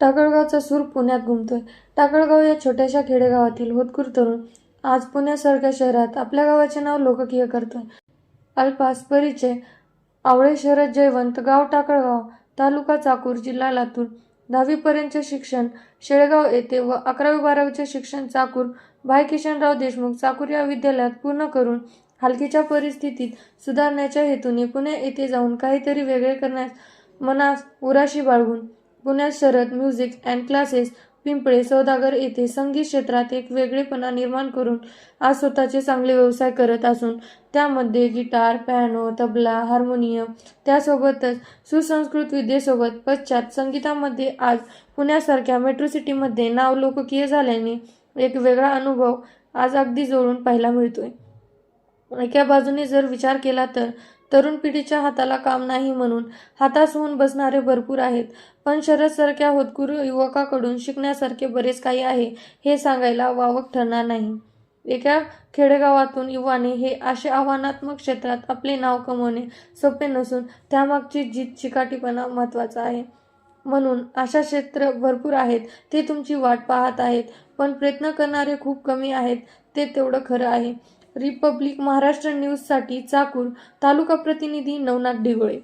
टाकळगावचा सूर पुण्यात घुमतोय. टाकळगाव या छोट्याशा खेडेगावातील होतकूर तरुण आज पुण्यासारख्या शहरात आपल्या गावाचे नाव लोककीय करतोय. अल्पास परिचय आवळे शरद जयवंत गाव टाकळगाव तालुका चाकूर जिल्हा लातूर. दहावीपर्यंतचे शिक्षण शेळगाव येथे व अकरावी बारावीचे शिक्षण चाकूर. भाई किशनराव देशमुख चाकूर या विद्यालयात पूर्ण करून हलकीच्या परिस्थितीत सुधारण्याच्या हेतूने पुणे येथे जाऊन काहीतरी वेगळे करण्यास मनास उराशी बाळगून पुण्यात Sharad music and classes Pimple Saudagar येथे संगीत क्षेत्रात एक वेगळेपणा निर्माण करून आज स्वतःचे चांगले व्यवसाय करत असून त्यामध्ये गिटार पॅनो तबला हार्मोनियम त्यासोबतच सुसंस्कृत विद्येसोबत पश्चात संगीतामध्ये आज पुण्यासारख्या मेट्रो सिटीमध्ये नाव लोककीय झाल्याने एक वेगळा अनुभव आज अगदी जोडून पाहायला मिळतोय. एका बाजूने जर विचार केला तर तरुण पिढीच्या हाताला काम नाही म्हणून हातास होऊन बसणारे भरपूर आहेत. पण शरदसारख्या होतकुर युवकाकडून शिकण्यासारखे बरेच काही आहे हे सांगायला वावक ठरणार नाही. एका खेडेगावातून युवाने हे असे आव्हानात्मक क्षेत्रात आपले नाव कमवणे सोपे नसून त्यामागची जीत चिकाटीपणा महत्त्वाचा आहे. म्हणून अशा क्षेत्र भरपूर आहेत ते तुमची वाट पाहत आहेत पण प्रयत्न करणारे खूप कमी आहेत ते तेवढं खरं आहे. रिपब्लिक महाराष्ट्र न्यूजसाठी चाकूर तालुका प्रतिनिधी नवनाथ ढिगोळे